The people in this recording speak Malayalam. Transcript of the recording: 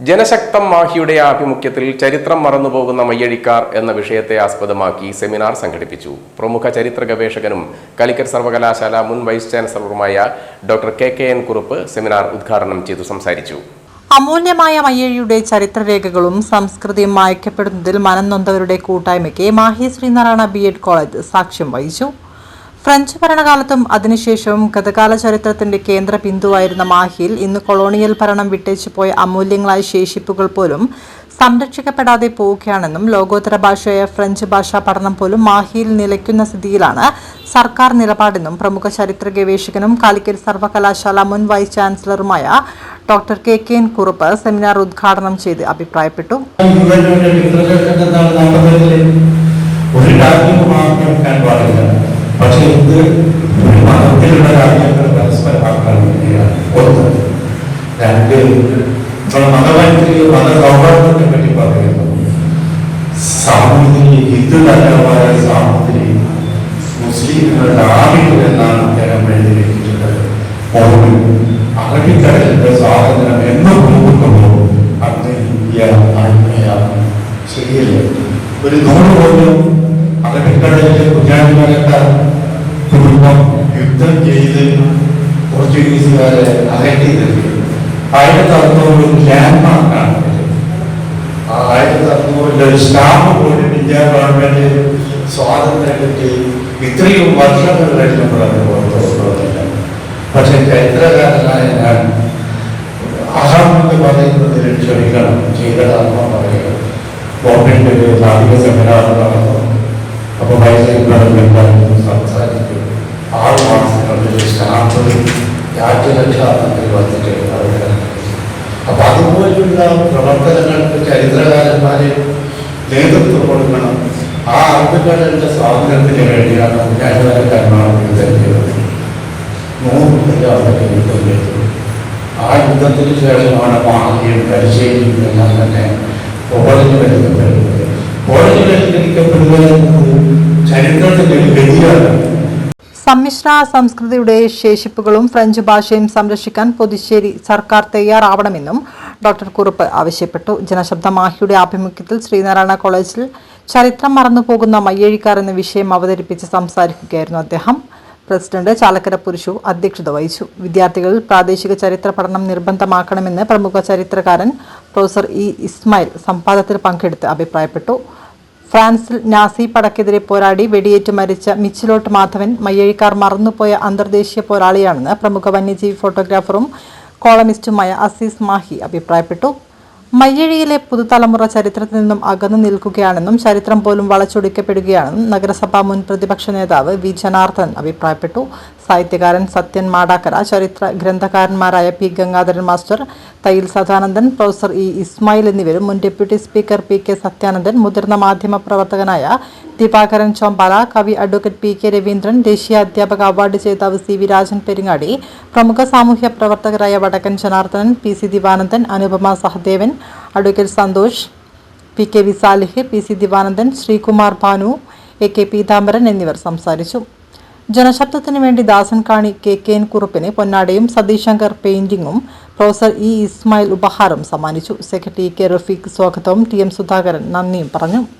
ജനശക്തം മാഹിയുടെ ആഭിമുഖ്യത്തിൽ ചരിത്രം മറന്നുപോകുന്ന മയ്യഴിക്കാർ എന്ന വിഷയത്തെ ആസ്പദമാക്കി സെമിനാർ സംഘടിപ്പിച്ചു. പ്രമുഖ ചരിത്ര ഗവേഷകനും കാലിക്കറ്റ് സർവകലാശാല മുൻ vice ചാൻസലറുമായ doctor K K N Kurup seminar ഉദ്ഘാടനം ചെയ്തു സംസാരിച്ചു. അമൂല്യമായ മയ്യഴിയുടെ ചരിത്രരേഖകളും സംസ്കൃതിയും മായ്ക്കപ്പെടുന്നതിൽ മനം നൊന്തവരുടെ കൂട്ടായ്മയ്ക്ക് Mahe Sreenarayana B Ed college സാക്ഷ്യം വഹിച്ചു. ഫ്രഞ്ച് ഭരണകാലത്തും അതിനുശേഷവും ഗതകാല ചരിത്രത്തിന്റെ കേന്ദ്ര ബിന്ദുവായിരുന്ന മാഹിയിൽ ഇന്ന് കൊളോണിയൽ ഭരണം വിട്ടേച്ചു പോയ അമൂല്യങ്ങളായ ശേഷിപ്പുകൾ പോലും സംരക്ഷിക്കപ്പെടാതെ പോവുകയാണെന്നും ലോകോത്തര ഭാഷയായ ഫ്രഞ്ച് ഭാഷാ പഠനം പോലും മാഹിയിൽ നിലയ്ക്കുന്ന സ്ഥിതിയിലാണ് സർക്കാർ നിലപാടെന്നും പ്രമുഖ ചരിത്ര ഗവേഷകനും കാലിക്കറ്റ് സർവകലാശാല മുൻ vice ചാൻസലറുമായ doctor K K N Kurup seminar ഉദ്ഘാടനം ചെയ്ത് അഭിപ്രായപ്പെട്ടു. ഇത് മതത്തിലുള്ള കാര്യങ്ങൾ പരസ്പരം വേണ്ടിയാണ് ഒന്ന് രണ്ട് നമ്മൾ മതമൈത്രി മത സൗഹാർദ്ദത്തെ പറ്റി പറയുന്നു. സാമൂതിരി ഹിന്ദുതലമായ സാമൂതിരി മുസ്ലിങ്ങളുടെ ആമികൾ എന്നാണ് അദ്ദേഹം എഴുതി വെച്ചിട്ടുള്ളത് ഓർമ്മ അറബിക്കടലിന്റെ സ്വാതന്ത്ര്യം എന്ന് പോകുമ്പോൾ അന്ന് ഇന്ത്യ അടിമയാണ് ശരിയല്ലേ? ഒരു നൂറ് പോലും അറബിക്കടലിലെ കുടുംബം യുദ്ധം ചെയ്ത് പോർച്ചുഗീസുകാരെ അകറ്റി നിർത്തി ആയിരത്തി അറുന്നൂറ് ലാൻഡ്മാർക്കാണ് ആ ആയിരത്തി അറുന്നൂറിൽ ഒരു സ്റ്റാമ്പ് പോലും ഇന്ത്യ ഗവൺമെന്റ് സ്വാതന്ത്ര്യം കിട്ടി ഇത്രയും വർഷങ്ങൾ കഴിഞ്ഞപ്പോൾ അത് പുറത്തു കൊണ്ടുവന്നില്ല പക്ഷെ ചരിത്രകാരനായ ഞാൻ അഹം എന്ന് പറയുന്നതിൽ ക്ഷമിക്കണം ചെയ്തതാണെന്ന് പറയുക ഗവൺമെന്റ് ഒരു നാവിക സെമിനാർ നടന്നു അപ്പോൾ വൈദ്യുതി സംസാരിക്കും ആറ് മാസത്തിനുള്ളിൽ സ്റ്റാമ്പ് രാജ്യരക്ഷാമന്ത്രി വന്നിട്ട് അവരുടെ അപ്പൊ അതുപോലെയുള്ള പ്രവർത്തനങ്ങൾക്ക് ചരിത്രകാരന്മാരെ നേതൃത്വം കൊടുക്കണം. ആ അർദ്ധക്കടലിന്റെ സ്വാതന്ത്ര്യത്തിന് വേണ്ടിയാണ് കുഞ്ഞാലിമരക്കാരന്മാർ യുദ്ധം ചെയ്തത്. നൂറ് കൊല്ലം അവരുടെ യുദ്ധം ചെയ്തു. ആ യുദ്ധത്തിന് ശേഷമാണ് മാഹിയും പരിശീലനവും എല്ലാം തന്നെ വരുന്നത്. കോളേജ് പരിഗണിക്കപ്പെടുക എന്നത് ചരിത്രത്തിന്റെ ഒരു ഗതിയാണ് സമ്മിശ്ര സംസ്കൃതിയുടെ ശേഷിപ്പുകളും ഫ്രഞ്ച് ഭാഷയും സംരക്ഷിക്കാൻ പുതുശ്ശേരി സർക്കാർ തയ്യാറാവണമെന്നും ഡോക്ടർ കുറുപ്പ് ആവശ്യപ്പെട്ടു. ജനശബ്ദ മാഹിയുടെ ആഭിമുഖ്യത്തിൽ ശ്രീനാരായണ കോളേജിൽ ചരിത്രം മറന്നുപോകുന്ന മയ്യഴിക്കാർ എന്ന വിഷയം അവതരിപ്പിച്ച് സംസാരിക്കുകയായിരുന്നു അദ്ദേഹം. പ്രസിഡന്റ് ചാലക്കര പുരുഷു അധ്യക്ഷത വഹിച്ചു. വിദ്യാർത്ഥികൾ പ്രാദേശിക ചരിത്ര പഠനം നിർബന്ധമാക്കണമെന്ന് പ്രമുഖ ചരിത്രകാരൻ പ്രൊഫസർ ഇ ഇസ്മായിൽ സംവാദത്തിൽ പങ്കെടുത്ത് അഭിപ്രായപ്പെട്ടു. ഫ്രാൻസിൽ നാസി പടക്കെതിരെ പോരാടി വെടിയേറ്റ് മരിച്ച മിച്ചിലോട്ട് മാധവൻ മയ്യഴിക്കാർ മറന്നുപോയ അന്തർദേശീയ പോരാളിയാണെന്ന് പ്രമുഖ വന്യജീവി ഫോട്ടോഗ്രാഫറും കോളമിസ്റ്റുമായ അസീസ് മാഹി അഭിപ്രായപ്പെട്ടു. മയ്യഴിയിലെ പുതുതലമുറ ചരിത്രത്തിൽ നിന്നും അകന്നു നിൽക്കുകയാണെന്നും ചരിത്രം പോലും വളച്ചൊടിക്കപ്പെടുകയാണെന്നും നഗരസഭാ മുൻ പ്രതിപക്ഷ നേതാവ് വി. ജനാർദ്ദൻ അഭിപ്രായപ്പെട്ടു. സാഹിത്യകാരൻ സത്യൻ മാടാക്കര ചരിത്ര ഗ്രന്ഥകാരന്മാരായ P. Gangadharan master Thayyil Sadanandan professor E. Ismail എന്നിവരും മുൻ deputy speaker P. K. Sathyanandan മുതിർന്ന മാധ്യമ പ്രവർത്തകനായ ദിവാകരൻ ചോമ്പാല കവി അഡ്വക്കേറ്റ് പി കെ രവീന്ദ്രൻ ദേശീയ അധ്യാപക അവാർഡ് ജേതാവ് സി വി രാജൻ പെരുങ്ങാടി പ്രമുഖ സാമൂഹ്യ പ്രവർത്തകരായ Vadakkan Janardhanan P C Divanandan Anupama Sahadevan advocate Santhosh P K V Salih P C Divanandan Sreekumar Bhanu A K Peethambaran എന്നിവർ സംസാരിച്ചു. ജനശബ്ദത്തിനു വേണ്ടി Dasan Kani K K N കുറുപ്പിന് പൊന്നാടയും സതീഷ് ശങ്കർ പെയിന്റിംഗും പ്രൊഫസർ ഇ ഇസ്മായിൽ ഉപഹാരം സമ്മാനിച്ചു. സെക്രട്ടറി കെ റഫീഖ് സ്വാഗതവും ടി എം സുധാകരൻ നന്ദിയും പറഞ്ഞു.